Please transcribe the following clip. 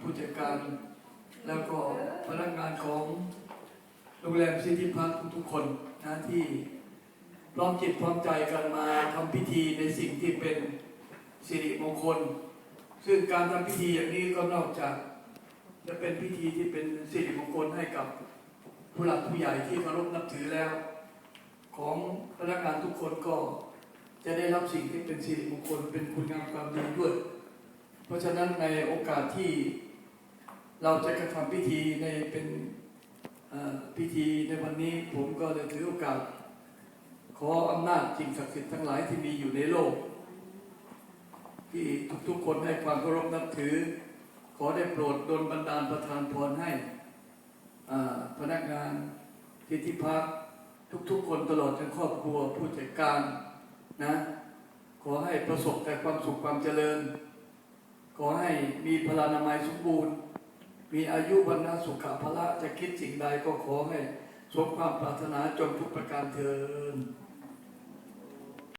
ผู้จัดการ แล้วก็พนักงานของโรงแรมซิตี้พาร์คทุกๆคนนะที่พร้อมจิตพร้อมใจกันมาทำพิธีในสิ่งที่เป็นสิริมงคล ซึ่งการทำพิธีอย่างนี้ก็นอกจาก จะเป็นพิธีที่เป็นสิริมงคลให้กับผู้หลักผู้ใหญ่ที่เคารพนับถือแล้ว ของพนักงานทุกคนก็จะได้รับสิ่งที่เป็นสิริมงคลเป็นคุณงามความดีด้วย เพราะฉะนั้นในโอกาสที่เราจะกระทำพิธีในเป็นพิธีในวันนี้ผมก็เลยถือโอกาส ขออำนาจสิ่งศักดิ์สิทธิ์ทั้งหลายที่มีอยู่ในโลก ที่ทุกๆคนให้ความเคารพนับถือ ขอได้โปรดดลบันดาลประทานพรให้พนักงานที่ที่พักทุกๆ คนตลอดทั้งครอบครัวผู้จัดการนะ ขอให้ประสบแต่ความสุขความเจริญ ขอให้มีพลานามัยสมบูรณ์ มีอายุวันนาสุขภาละจะคิดสิ่งใดก็ขอให้สมความปรารถนาจงทุกประการเทิน